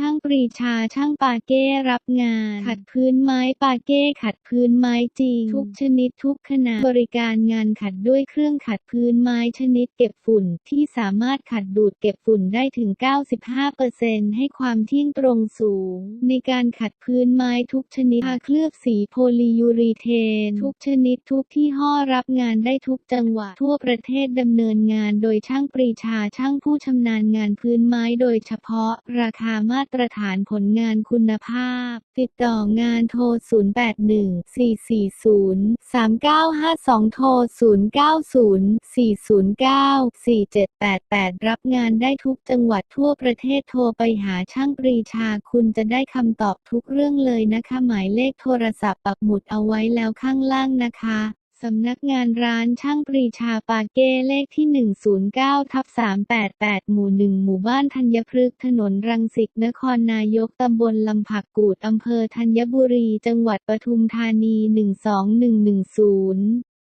ช่างปรีชาช่างปาเก้รับงาน ขัดพื้นไม้ปาเก้ขัดพื้นไม้จริง ทุกชนิดทุกขนาดบริการงานขัดด้วยเครื่องขัดพื้นไม้ชนิดเก็บฝุ่นที่สามารถขัดดูดเก็บฝุ่นได้ถึง 95%ให้ความเที่ยงตรงสูง ในการขัดพื้นไม้ทุกชนิดทาเคลือบสีโพลียูรีเทน ทุกชนิดทุกที่ห้อรับงานได้ทุกจังหวัดทั่วประเทศดำเนินงานโดยช่างปรีชาช่างผู้ชำนาญงานพื้นไม้โดยเฉพาะราคามาตรฐานผลงานคุณภาพ ติดต่องานโทร 081-440-3952 โทร 090-409-4788 รับงานได้ทุกจังหวัดทั่วประเทศโทรไปหาช่างปรีชาคุณจะได้คำตอบทุกเรื่องเลยนะคะ หมายเลขโทรศัพท์ปักหมุดเอาไว้แล้วข้างล่างนะคะ สำนักงานร้านช่างปรีชาปาเก้เลขที่ 109ทับ388 หมู่ 1 หมู่บ้านธัญพฤกษ์ถนนรังสิตนครนายกตำบลลำผักกูดอำเภอธัญบุรี จังหวัดปทุมธานี 12110